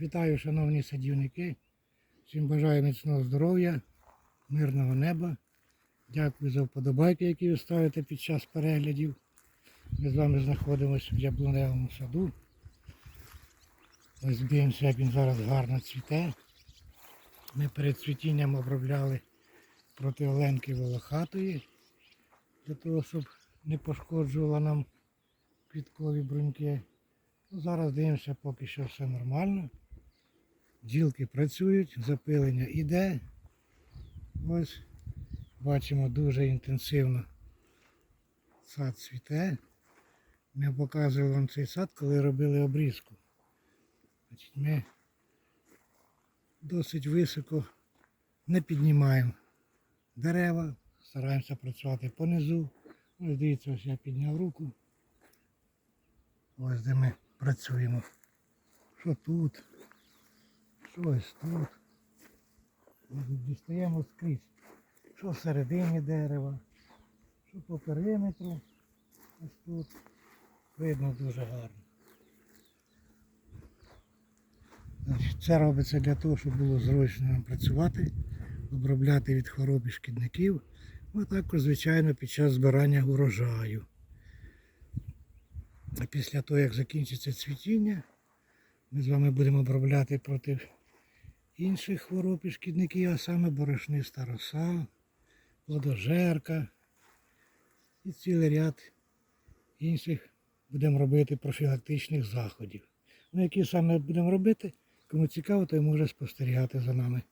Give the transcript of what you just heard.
Вітаю, шановні садівники. Всім бажаю міцного здоров'я, мирного неба. Дякую за вподобайки, які ви ставите під час переглядів. Ми з вами знаходимося в яблуневому саду. Ось дивимося, як він зараз гарно цвіте. Ми перед цвітінням обробляли проти Оленки Волохатої, для того, щоб не пошкоджувала нам квіткові бруньки. Ну, зараз дивимося, поки що все нормально. Бджілки працюють, запилення йде. Ось бачимо дуже інтенсивно сад цвіте. Ми показували вам цей сад, коли робили обрізку. Значить, ми досить високо не піднімаємо дерева, стараємося працювати понизу. Ось дивіться, ось я підняв руку. Ось де ми працюємо. Що тут? Що ось тут? Ми Дістаємо скрізь. Що всередині дерева, що по периметру. Ось тут. Видно дуже гарно. Значить, це робиться для того, щоб було зручно нам працювати, обробляти від хвороб і шкідників, а також, звичайно, під час збирання урожаю. Після того, як закінчиться цвітіння, ми з вами будемо обробляти проти інших хвороб і шкідників, а саме борошниста роса, плодожерка і цілий ряд інших будемо робити профілактичних заходів. Ну, які саме будемо робити, кому цікаво, той може спостерігати за нами